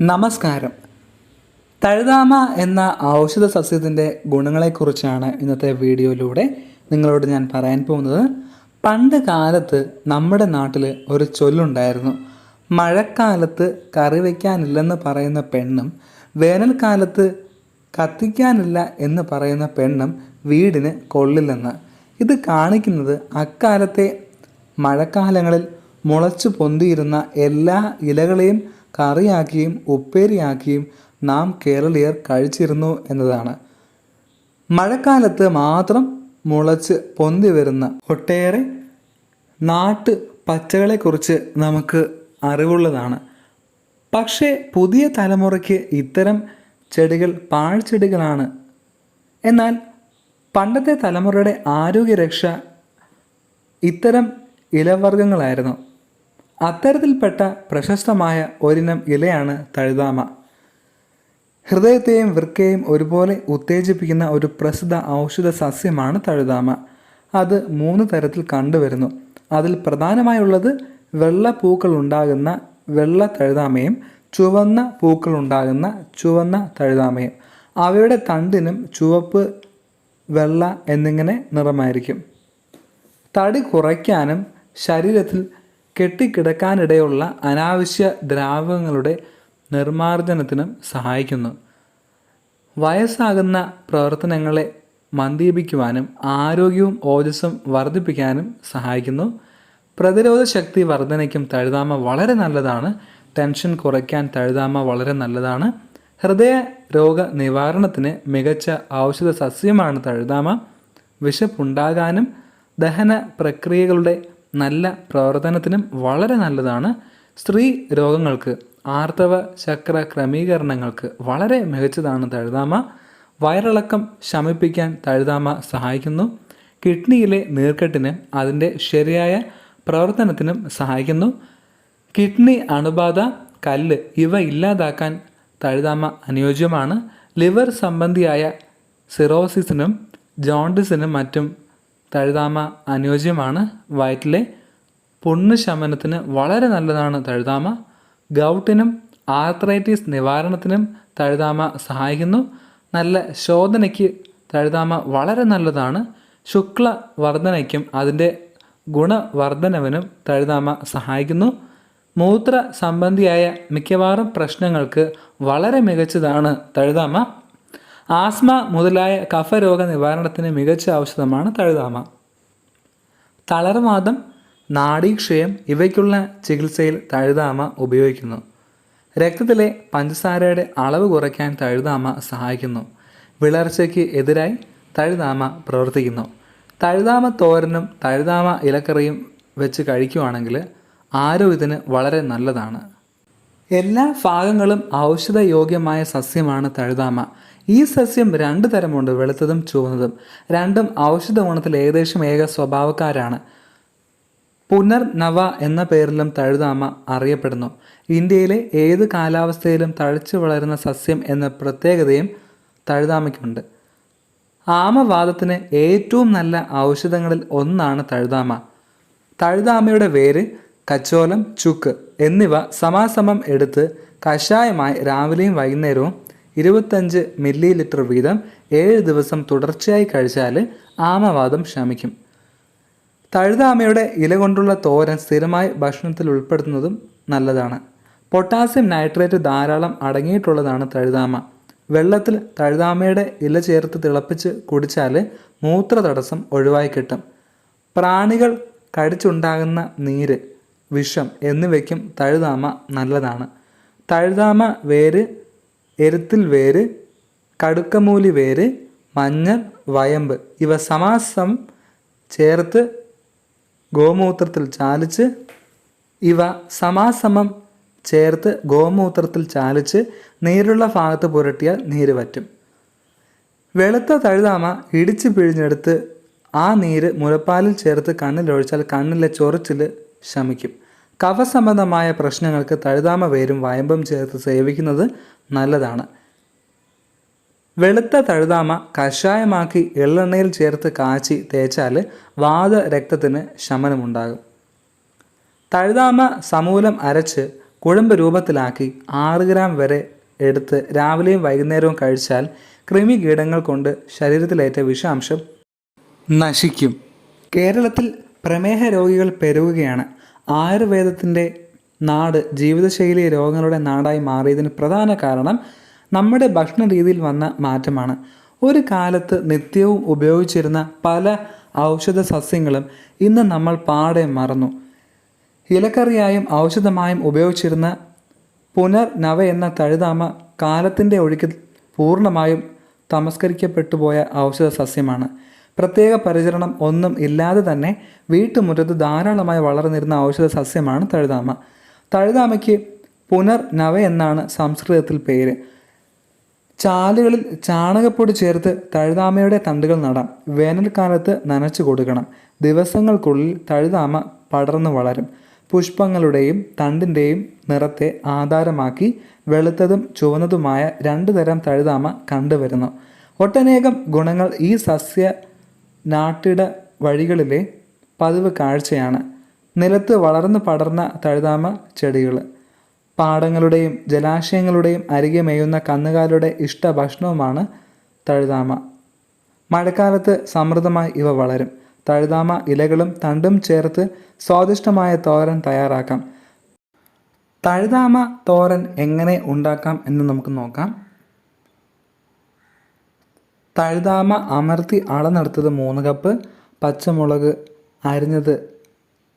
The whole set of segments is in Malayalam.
നമസ്കാരം. തഴുതാമ എന്ന ഔഷധ സസ്യത്തിന്റെ ഗുണങ്ങളെക്കുറിച്ചാണ് ഇന്നത്തെ വീഡിയോയിലൂടെ നിങ്ങളോട് ഞാൻ പറയാൻ പോകുന്നത്. പണ്ട് കാലത്ത് നമ്മുടെ നാട്ടിൽ ഒരു ചൊല്ലുണ്ടായിരുന്നു. മഴക്കാലത്ത് കറി വയ്ക്കാനില്ലെന്ന് പറയുന്ന പെണ്ണും വേനൽക്കാലത്ത് കത്തിക്കാനില്ല എന്ന് പറയുന്ന പെണ്ണും വീടിന് കൊള്ളില്ലെന്ന്. ഇത് കാണിക്കുന്നത് അക്കാലത്തെ മഴക്കാലങ്ങളിൽ മുളച്ചു പൊന്തിയിരുന്ന എല്ലാ ഇലകളെയും കറിയാക്കിയും ഉപ്പേരിയാക്കിയും നാം കേരളീയർ കഴിച്ചിരുന്നു എന്നതാണ്. മഴക്കാലത്ത് മാത്രം മുളച്ച് പൊന്തി വരുന്ന ഒട്ടേറെ നാട്ട് പച്ചകളെക്കുറിച്ച് നമുക്ക് അറിവുള്ളതാണ്. പക്ഷേ പുതിയ തലമുറയ്ക്ക് ഇത്തരം ചെടികൾ പാഴ്ചെടികളാണ്. എന്നാൽ പണ്ടത്തെ തലമുറയുടെ ആരോഗ്യരക്ഷ ഇത്തരം ഇലവർഗങ്ങളായിരുന്നു. അത്തരത്തിൽപ്പെട്ട പ്രശസ്തമായ ഒരിനം ഇലയാണ് തഴുതാമ. ഹൃദയത്തെയും വൃക്കയെയും ഒരുപോലെ ഉത്തേജിപ്പിക്കുന്ന ഒരു പ്രസിദ്ധ ഔഷധ സസ്യമാണ് തഴുതാമ. അത് മൂന്ന് തരത്തിൽ കണ്ടുവരുന്നു. അതിൽ പ്രധാനമായുള്ളത് വെള്ള പൂക്കൾ ഉണ്ടാകുന്ന വെള്ള തഴുതാമയും ചുവന്ന പൂക്കൾ ഉണ്ടാകുന്ന ചുവന്ന തഴുതാമയും. അവയുടെ തണ്ടിനും ചുവപ്പ് വെള്ള എന്നിങ്ങനെ നിറമായിരിക്കും. തടി കുറയ്ക്കാനും ശരീരത്തിൽ കെട്ടിക്കിടക്കാനിടയുള്ള അനാവശ്യ ദ്രാവകങ്ങളുടെ നിർമ്മാർജനത്തിനും സഹായിക്കുന്നു. വയസ്സാകുന്ന പ്രവർത്തനങ്ങളെ മന്ദീപിക്കുവാനും ആരോഗ്യവും ഓജസ്സും വർദ്ധിപ്പിക്കാനും സഹായിക്കുന്നു. പ്രതിരോധ ശക്തി വർധനയ്ക്കും തഴുതാമ വളരെ നല്ലതാണ്. ടെൻഷൻ കുറയ്ക്കാൻ തഴുതാമ വളരെ നല്ലതാണ്. ഹൃദയ രോഗ നിവാരണത്തിന് മികച്ച ഔഷധ സസ്യമാണ് തഴുതാമ. വിശപ്പുണ്ടാകാനും ദഹന പ്രക്രിയകളുടെ നല്ല പ്രവർത്തനത്തിനും വളരെ നല്ലതാണ്. സ്ത്രീ രോഗങ്ങൾക്ക് ആർത്തവ ചക്ര ക്രമീകരണങ്ങൾക്ക് വളരെ മികച്ചതാണ് തഴുതാമ. വയറിളക്കം ശമിപ്പിക്കാൻ തഴുതാമ സഹായിക്കുന്നു. കിഡ്നിയിലെ നീർക്കെട്ടിന് അതിന്റെ ശരിയായ പ്രവർത്തനത്തിനും സഹായിക്കുന്നു. കിഡ്നി അണുബാധ കല്ല് ഇവ ഇല്ലാതാക്കാൻ തഴുതാമ അനുയോജ്യമാണ്. ലിവർ സംബന്ധിയായ സിറോസിസിനും ജോണ്ടിസിനും മറ്റും തഴുതാമ അനുയോജ്യമാണ്. വയറ്റിലെ പുണ്ണ് ശമനത്തിന് വളരെ നല്ലതാണ് തഴുതാമ. ഗൗട്ടിനും ആർത്രൈറ്റിസ് നിവാരണത്തിനും തഴുതാമ സഹായിക്കുന്നു. നല്ല ശോധനയ്ക്ക് തഴുതാമ വളരെ നല്ലതാണ്. ശുക്ല വർധനയ്ക്കും അതിന്റെ ഗുണവർദ്ധനവിനും തഴുതാമ സഹായിക്കുന്നു. മൂത്ര സംബന്ധിയായ മിക്കവാറും പ്രശ്നങ്ങൾക്ക് വളരെ മികച്ചതാണ് തഴുതാമ. ആസ്മ മുതലായ കഫരോഗ നിവാരണത്തിന് മികച്ച ഔഷധമാണ് തഴുതാമ. തളർവാദം നാഡീക്ഷയം ഇവയ്ക്കുള്ള ചികിത്സയിൽ തഴുതാമ ഉപയോഗിക്കുന്നു. രക്തത്തിലെ പഞ്ചസാരയുടെ അളവ് കുറയ്ക്കാൻ തഴുതാമ സഹായിക്കുന്നു. വിളർച്ചയ്ക്ക് എതിരായി തഴുതാമ പ്രവർത്തിക്കുന്നു. തഴുതാമ തോരനും തഴുതാമ ഇലക്കറിയും വെച്ച് കഴിക്കുവാണെങ്കിൽ ആരോഗ്യത്തിന് വളരെ നല്ലതാണ്. എല്ലാ ഭാഗങ്ങളും ഔഷധയോഗ്യമായ സസ്യമാണ് തഴുതാമ. ഈ സസ്യം രണ്ട് തരമുണ്ട് വെളുത്തതും ചുവന്നതും. രണ്ടും ഔഷധ ഗുണത്തിൽ ഏകദേശം ഏക സ്വഭാവക്കാരാണ്. പുനർനവ എന്ന പേരിലും തഴുതാമ അറിയപ്പെടുന്നു. ഇന്ത്യയിലെ ഏത് കാലാവസ്ഥയിലും തഴച്ചു വളരുന്ന സസ്യം എന്ന പ്രത്യേകതയും തഴുതാമയ്ക്കുണ്ട്. ആമവാദത്തിന് ഏറ്റവും നല്ല ഔഷധങ്ങളിൽ ഒന്നാണ് തഴുതാമ. തഴുതാമയുടെ വേര് കച്ചോലം ചുക്ക് എന്നിവ സമാസമം എടുത്ത് കഷായമായി രാവിലെയും വൈകുന്നേരവും ഇരുപത്തഞ്ച് മില്ലി ലിറ്റർ വീതം ഏഴ് ദിവസം തുടർച്ചയായി കഴിച്ചാൽ ആമവാദം ശമിക്കും. തഴുതാമയുടെ ഇല കൊണ്ടുള്ള തോരൻ സ്ഥിരമായി ഭക്ഷണത്തിൽ ഉൾപ്പെടുത്തുന്നതും നല്ലതാണ്. പൊട്ടാസ്യം നൈട്രേറ്റ് ധാരാളം അടങ്ങിയിട്ടുള്ളതാണ് തഴുതാമ. വെള്ളത്തിൽ തഴുതാമയുടെ ഇല ചേർത്ത് തിളപ്പിച്ച് കുടിച്ചാൽ മൂത്ര തടസ്സം ഒഴിവായി കിട്ടും. പ്രാണികൾ കടിച്ചുണ്ടാകുന്ന നീര് വിഷം എന്നിവയ്ക്കും തഴുതാമ നല്ലതാണ്. തഴുതാമ വേര് എരുത്തിൽ വേര് കടുക്കമൂലി വേര് മഞ്ഞൾ വയമ്പ്. ഇവ സമാസം ചേർത്ത് ഗോമൂത്രത്തിൽ ചാലിച്ച് ഇവ സമാസമം ചേർത്ത് ഗോമൂത്രത്തിൽ ചാലിച്ച് നീരുള്ള ഭാഗത്ത് പുരട്ടിയാൽ നീര് വറ്റും. വെളുത്ത തഴുതാമ ഇടിച്ച് പിഴിഞ്ഞെടുത്ത് ആ നീര് മുലപ്പാലിൽ ചേർത്ത് കണ്ണിലൊഴിച്ചാൽ കണ്ണിലെ ചൊറിച്ചിൽ ശമിക്കും. കഫസംബന്ധമായ പ്രശ്നങ്ങൾക്ക് തഴുതാമ വേരും വയമ്പും ചേർത്ത് സേവിക്കുന്നത് നല്ലതാണ്. വെളുത്ത തഴുതാമ കഷായമാക്കി എള്ളെണ്ണയിൽ ചേർത്ത് കാച്ചി തേച്ചാൽ വാത രക്തത്തിന് ശമനമുണ്ടാകും. തഴുതാമ സമൂലം അരച്ച് കുഴമ്പ് രൂപത്തിലാക്കി ആറ് ഗ്രാം വരെ എടുത്ത് രാവിലെയും വൈകുന്നേരവും കഴിച്ചാൽ കൃമികീടങ്ങൾ കൊണ്ട് ശരീരത്തിലേറ്റ വിഷാംശം നശിക്കും. കേരളത്തിൽ പ്രമേഹ രോഗികൾ പെരുകുകയാണ്. ആയുർവേദത്തിന്റെ നാട് ജീവിതശൈലി രോഗങ്ങളുടെ നാടായി മാറിയതിന് പ്രധാന കാരണം നമ്മുടെ ഭക്ഷണ രീതിയിൽ വന്ന മാറ്റമാണ്. ഒരു കാലത്ത് നിത്യവും ഉപയോഗിച്ചിരുന്ന പല ഔഷധ സസ്യങ്ങളും ഇന്ന് നമ്മൾ പാടെ മറന്നു. ഇലക്കറിയായും ഔഷധമായും ഉപയോഗിച്ചിരുന്ന പുനർനവ എന്ന തഴുതാമ കാലത്തിന്റെ ഒഴുക്കിൽ പൂർണമായും തമസ്കരിക്കപ്പെട്ടു പോയ ഔഷധ സസ്യമാണ്. പ്രത്യേക പരിചരണം ഒന്നും ഇല്ലാതെ തന്നെ വീട്ടുമുറ്റത്ത് ധാരാളമായി വളർന്നിരുന്ന ഔഷധ സസ്യമാണ് തഴുതാമ. തഴുതാമയ്ക്ക് പുനർ നവ എന്നാണ് സംസ്കൃതത്തിൽ പേര്. ചാലുകളിൽ ചാണകപ്പൊടി ചേർത്ത് തഴുതാമയുടെ തണ്ടുകൾ നടാം. വേനൽക്കാലത്ത് നനച്ചു കൊടുക്കണം. ദിവസങ്ങൾക്കുള്ളിൽ തഴുതാമ പടർന്നു വളരും. പുഷ്പങ്ങളുടെയും തണ്ടിന്റെയും നിറത്തെ ആധാരമാക്കി വെളുത്തതും ചുവന്നതുമായ രണ്ടു തരം തഴുതാമ കണ്ടുവരുന്നു. ഒട്ടനേകം ഗുണങ്ങൾ ഈ സസ്യ നാട്ടിട വഴികളിലെ പതിവ് കാഴ്ചയാണ്. നിലത്ത് വളർന്നു പടർന്ന തഴുതാമ ചെടികൾ പാടങ്ങളുടെയും ജലാശയങ്ങളുടെയും അരികെ മേയുന്ന കന്നുകാലിയുടെ ഇഷ്ട ഭക്ഷണവുമാണ് തഴുതാമ. മഴക്കാലത്ത് സമൃദ്ധമായി ഇവ വളരും. തഴുതാമ ഇലകളും തണ്ടും ചേർത്ത് സ്വാദിഷ്ടമായ തോരൻ തയ്യാറാക്കാം. തഴുതാമ തോരൻ എങ്ങനെ ഉണ്ടാക്കാം എന്ന് നമുക്ക് നോക്കാം. തഴുതാമ അമർത്തി അളന്നെടുത്തത് മൂന്ന് കപ്പ് പച്ചമുളക് അരിഞ്ഞത്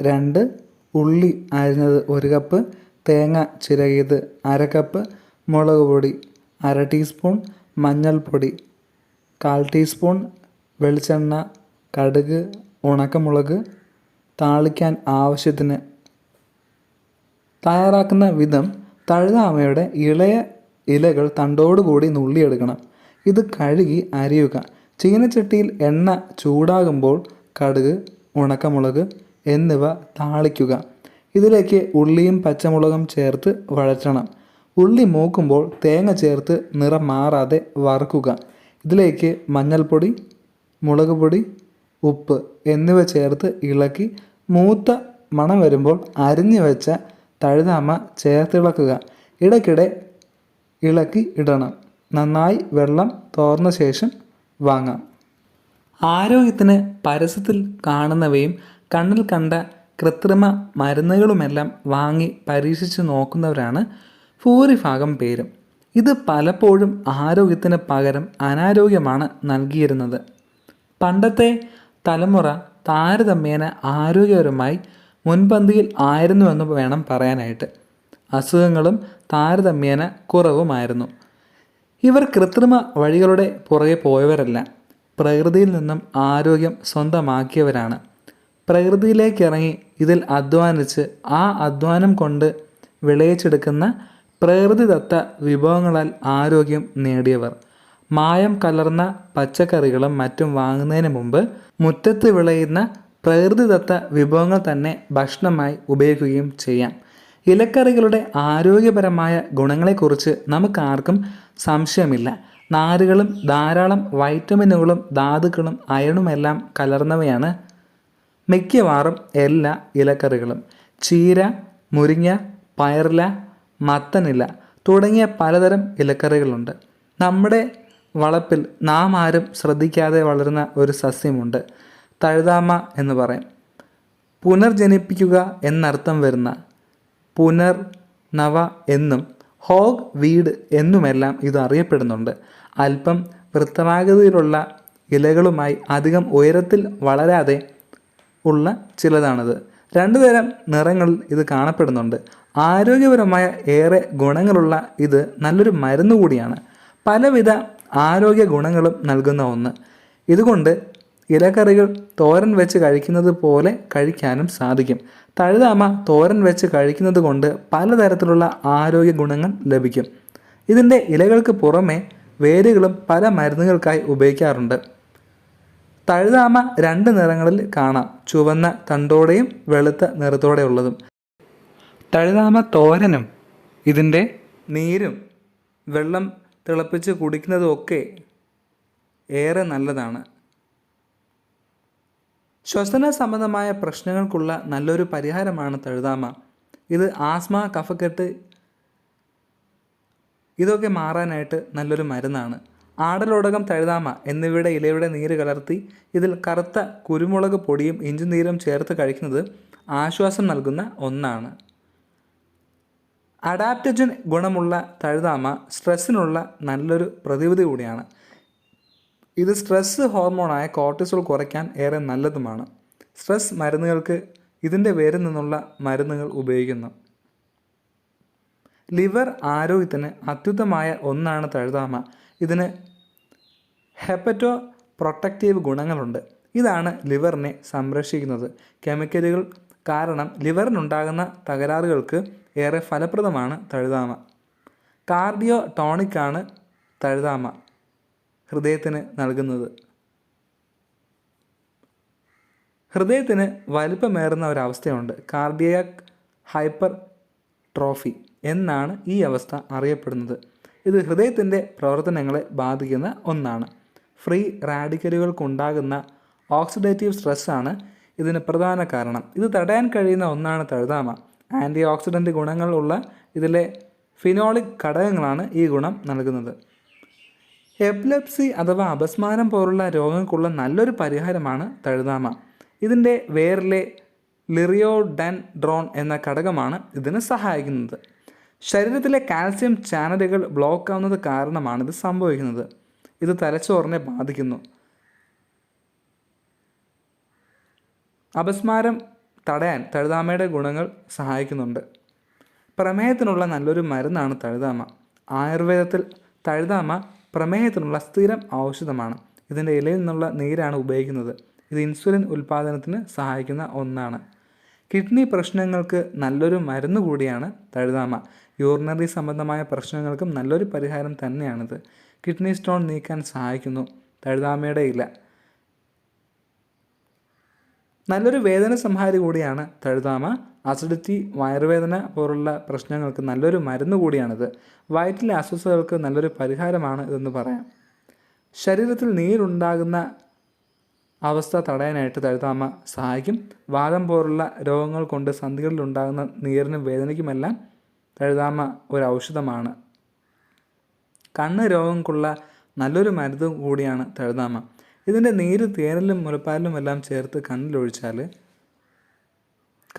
രണ്ട് ഉള്ളി അരിഞ്ഞത് ഒരു കപ്പ് തേങ്ങ ചിരകിയത് അര കപ്പ് മുളക് പൊടി അര ടീസ്പൂൺ മഞ്ഞൾപ്പൊടി കാൽ ടീസ്പൂൺ വെളിച്ചെണ്ണ കടുക് ഉണക്കമുളക് താളിക്കാൻ ആവശ്യത്തിന്. തയ്യാറാക്കുന്ന വിധം തഴുതാമയുടെ ഇളയ ഇലകൾ തണ്ടോടുകൂടി നുള്ളിയെടുക്കണം. ഇത് കഴുകി അരിയുക. ചീനച്ചട്ടിയിൽ എണ്ണ ചൂടാകുമ്പോൾ കടുക് ഉണക്കമുളക് എന്നിവ താളിക്കുക. ഇതിലേക്ക് ഉള്ളിയും പച്ചമുളകും ചേർത്ത് വഴറ്റണം. ഉള്ളി മൂക്കുമ്പോൾ തേങ്ങ ചേർത്ത് നിറം മാറാതെ വറുക്കുക. ഇതിലേക്ക് മഞ്ഞൾപ്പൊടി മുളക് പൊടി ഉപ്പ് എന്നിവ ചേർത്ത് ഇളക്കി മൂത്ത മണം വരുമ്പോൾ അരിഞ്ഞു വെച്ച തഴുതാമ ചേർത്തിളക്കുക ഇടയ്ക്കിടെ ഇളക്കി ഇടണം. നന്നായി വെള്ളം തോർന്ന ശേഷം വാങ്ങാം. ആരോഗ്യത്തിന് പരസ്യത്തിൽ കാണുന്നവയും കണ്ണിൽ കണ്ട കൃത്രിമ മരുന്നുകളുമെല്ലാം വാങ്ങി പരീക്ഷിച്ച് നോക്കുന്നവരാണ് ഭൂരിഭാഗം പേരും. ഇത് പലപ്പോഴും ആരോഗ്യത്തിന് പകരം അനാരോഗ്യമാണ് നൽകിയിരുന്നത്. പണ്ടത്തെ തലമുറ താരതമ്യേന ആരോഗ്യപരമായി മുൻപന്തിയിൽ ആയിരുന്നുവെന്ന് വേണം പറയാനായിട്ട്. അസുഖങ്ങളും താരതമ്യേന കുറവുമായിരുന്നു. ഇവർ കൃത്രിമ വഴികളുടെ പുറകെ പോയവരല്ല. പ്രകൃതിയിൽ നിന്നും ആരോഗ്യം സ്വന്തമാക്കിയവരാണ്. പ്രകൃതിയിലേക്ക് ഇറങ്ങി ഇതിൽ അധ്വാനിച്ച് ആ അധ്വാനം കൊണ്ട് വിളയിച്ചെടുക്കുന്ന പ്രകൃതിദത്ത വിഭവങ്ങളാൽ ആരോഗ്യം നേടിയവർ. മായം കലർന്ന പച്ചക്കറികളും മറ്റും വാങ്ങുന്നതിന് മുമ്പ് മുറ്റത്ത് വിളയുന്ന പ്രകൃതിദത്ത വിഭവങ്ങൾ തന്നെ ഭക്ഷണമായി ഉപയോഗിക്കുകയും ചെയ്യാം. ഇലക്കറികളുടെ ആരോഗ്യപരമായ ഗുണങ്ങളെക്കുറിച്ച് നമുക്കാർക്കും സംശയമില്ല. നാരുകളും ധാരാളം വൈറ്റമിനുകളും ധാതുക്കളും അയണുമെല്ലാം കലർന്നവയാണ് മിക്കവാറും എല്ലാ ഇലക്കറികളും ചീര മുരിങ്ങ പയറില മത്തനില തുടങ്ങിയ പലതരം ഇലക്കറികളുണ്ട്. നമ്മുടെ വളപ്പിൽ നാം ആരും ശ്രദ്ധിക്കാതെ വളരുന്ന ഒരു സസ്യമുണ്ട് തഴുതാമ എന്ന് പറയും. പുനർജനിപ്പിക്കുക എന്നർത്ഥം വരുന്ന പുനർ നവ എന്നും ഹോഗ് വീട് എന്നുമെല്ലാം ഇത് അറിയപ്പെടുന്നുണ്ട്. അല്പം വൃത്തമാകൃതിയിലുള്ള ഇലകളുമായി അധികം ഉയരത്തിൽ വളരാതെ ഉള്ള ചിലതാണിത്. രണ്ടു തരം നിറങ്ങളിൽ ഇത് കാണപ്പെടുന്നുണ്ട്. ആരോഗ്യപരമായ ഏറെ ഗുണങ്ങളുള്ള ഇത് നല്ലൊരു മരുന്ന് കൂടിയാണ്. പലവിധ ആരോഗ്യ ഗുണങ്ങളും നൽകുന്ന ഒന്ന്. ഇതുകൊണ്ട് ഇലക്കറികൾ തോരൻ വെച്ച് കഴിക്കുന്നത് പോലെ കഴിക്കാനും സാധിക്കും. തഴുതാമ തോരൻ വെച്ച് കഴിക്കുന്നത് കൊണ്ട് പലതരത്തിലുള്ള ആരോഗ്യ ഗുണങ്ങൾ ലഭിക്കും. ഇതിന്റെ ഇലകൾക്ക് പുറമെ വേരുകളും പല മരുന്നുകൾക്കായി ഉപയോഗിക്കാറുണ്ട്. തഴുതാമ രണ്ട് നിറങ്ങളിൽ കാണാം. ചുവന്ന തണ്ടോടെയും വെളുത്ത നിറത്തോടെയുള്ളതും. തഴുതാമ തോരനും ഇതിന്റെ നീരും വെള്ളം തിളപ്പിച്ച് കുടിക്കുന്നതുമൊക്കെ ഏറെ നല്ലതാണ്. ശ്വസന സംബന്ധമായ പ്രശ്നങ്ങൾക്കുള്ള നല്ലൊരു പരിഹാരമാണ് തഴുതാമ. ഇത് ആസ്മ കഫക്കെട്ട് ഇതൊക്കെ മാറാനായിട്ട് നല്ലൊരു മരുന്നാണ്. ആടലോടകം തഴുതാമ എന്നിവയുടെ ഇലയുടെ നീര് കലർത്തി ഇതിൽ കറുത്ത കുരുമുളക് പൊടിയും ഇഞ്ചി നീരും ചേർത്ത് കഴിക്കുന്നത് ആശ്വാസം നൽകുന്ന ഒന്നാണ്. അഡാപ്റ്റജൻ ഗുണമുള്ള തഴുതാമ സ്ട്രെസ്സിനുള്ള നല്ലൊരു പ്രതിവിധി കൂടിയാണ്. ഇത് സ്ട്രെസ് ഹോർമോണായ കോർട്ടിസോൾ കുറയ്ക്കാൻ ഏറെ നല്ലതുമാണ്. സ്ട്രെസ് മരുന്നുകൾക്ക് ഇതിന്റെ വേരിൽ നിന്നുള്ള മരുന്നുകൾ ഉപയോഗിക്കുന്നു. ലിവർ ആരോഗ്യത്തിന് അത്യുത്തമായ ഒന്നാണ് തഴുതാമ. ഇതിന് ഹെപ്പറ്റോ പ്രൊട്ടക്റ്റീവ് ഗുണങ്ങളുണ്ട്. ഇതാണ് ലിവറിനെ സംരക്ഷിക്കുന്നത്. കെമിക്കലുകൾ കാരണം ലിവറിനുണ്ടാകുന്ന തകരാറുകൾക്ക് ഏറെ ഫലപ്രദമാണ് തഴുതാമ. കാർഡിയോ ടോണിക്കാണ് തഴുതാമ ഹൃദയത്തിന് നൽകുന്നത്. ഹൃദയത്തിന് വലിപ്പമേറുന്ന ഒരവസ്ഥയുണ്ട്. കാർഡിയാക് ഹൈപ്പർ ട്രോഫി എന്നാണ് ഈ അവസ്ഥ അറിയപ്പെടുന്നത്. ഇത് ഹൃദയത്തിന്റെ പ്രവർത്തനങ്ങളെ ബാധിക്കുന്ന ഒന്നാണ്. ഫ്രീ റാഡിക്കലുകൾക്കുണ്ടാകുന്ന ഓക്സിഡേറ്റീവ് സ്ട്രെസ്സാണ് ഇതിന് പ്രധാന കാരണം. ഇത് തടയാൻ കഴിയുന്ന ഒന്നാണ് തഴുതാമ. ആന്റി ഓക്സിഡന്റ് ഗുണങ്ങളുള്ള ഇതിലെ ഫിനോളിക് ഘടകങ്ങളാണ് ഈ ഗുണം നൽകുന്നത്. എപ്ലപ്സി അഥവാ അപസ്മാരം പോലുള്ള രോഗങ്ങൾക്കുള്ള നല്ലൊരു പരിഹാരമാണ് തഴുതാമ. ഇതിന്റെ വേറിലെ ലിറിയോഡൻ ഡ്രോൺ എന്ന ഘടകമാണ് ഇതിന് സഹായിക്കുന്നത്. ശരീരത്തിലെ കാൽസ്യം ചാനലുകൾ ബ്ലോക്ക് ആവുന്നത് കാരണമാണ് ഇത് സംഭവിക്കുന്നത്. ഇത് തലച്ചോറിനെ ബാധിക്കുന്നു. അപസ്മാരം തടയാൻ തഴുതാമയുടെ ഗുണങ്ങൾ സഹായിക്കുന്നുണ്ട്. പ്രമേഹത്തിനുള്ള നല്ലൊരു മരുന്നാണ് തഴുതാമ. ആയുർവേദത്തിൽ തഴുതാമ പ്രമേഹത്തിനുള്ള സ്ഥിരം ഔഷധമാണ്. ഇതിന്റെ ഇലയിൽ നിന്നുള്ള നീരാണ് ഉപയോഗിക്കുന്നത്. ഇത് ഇൻസുലിൻ ഉൽപ്പാദനത്തിന് സഹായിക്കുന്ന ഒന്നാണ്. കിഡ്നി പ്രശ്നങ്ങൾക്ക് നല്ലൊരു മരുന്ന് കൂടിയാണ് തഴുതാമ. യൂറിനറി സംബന്ധമായ പ്രശ്നങ്ങൾക്കും നല്ലൊരു പരിഹാരം തന്നെയാണിത്. കിഡ്നി സ്റ്റോൺ നീക്കാൻ സഹായിക്കുന്നു. തഴുതാമയുടെ ഇല. നല്ലൊരു വേദന സംഹാരി കൂടിയാണ് തഴുതാമ. അസിഡിറ്റി വയറുവേദന പോലുള്ള പ്രശ്നങ്ങൾക്ക് നല്ലൊരു മരുന്ന് കൂടിയാണിത്. വയറ്റിലെ അസ്വസ്ഥതകൾക്ക് നല്ലൊരു പരിഹാരമാണ് ഇതെന്ന് പറയാം. ശരീരത്തിൽ നീരുണ്ടാകുന്ന അവസ്ഥ തടയാനായിട്ട് തഴുതാമ സഹായിക്കും. വാദം പോലുള്ള രോഗങ്ങൾ കൊണ്ട് സന്ധികളിൽ ഉണ്ടാകുന്ന നീരിനും വേദനയ്ക്കുമെല്ലാം തഴുതാമ ഒരു ഔഷധമാണ് കണ്ണ് രോഗങ്ങൾക്കുള്ള നല്ലൊരു മരുന്ന് കൂടിയാണ് തഴുതാമ. ഇതിന്റെ നീര് തേനിലും മുലപ്പാലിലും എല്ലാം ചേർത്ത് കണ്ണിലൊഴിച്ചാൽ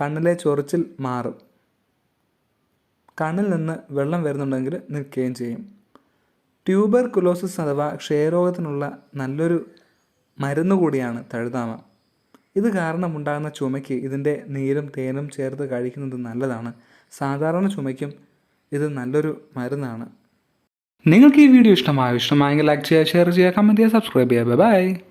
കണ്ണിലെ ചൊറിച്ചിൽ മാറും. കണ്ണിൽ നിന്ന് വെള്ളം വരുന്നുണ്ടെങ്കിൽ നിൽക്കുകയും ചെയ്യും. ട്യൂബർ കുലോസിസ് അഥവാ ക്ഷയരോഗത്തിനുള്ള നല്ലൊരു മരുന്ന് കൂടിയാണ് തഴുതാമ. ഇത് കാരണമുണ്ടാകുന്ന ചുമയ്ക്ക് ഇതിന്റെ നീരും തേനും ചേർത്ത് കഴിക്കുന്നത് നല്ലതാണ്. സാധാരണ ചുമയ്ക്കും. ഇത് നല്ലൊരു മരുന്നാണ്. നിങ്ങൾക്ക് ഈ വീഡിയോ ഇഷ്ടമായോ? ഇഷ്ടമായെങ്കിൽ ലൈക്ക് ചെയ്യുക ഷെയർ ചെയ്യുക കമന്റ് ചെയ്യുക സബ്സ്ക്രൈബ് ചെയ്യുക. ബൈ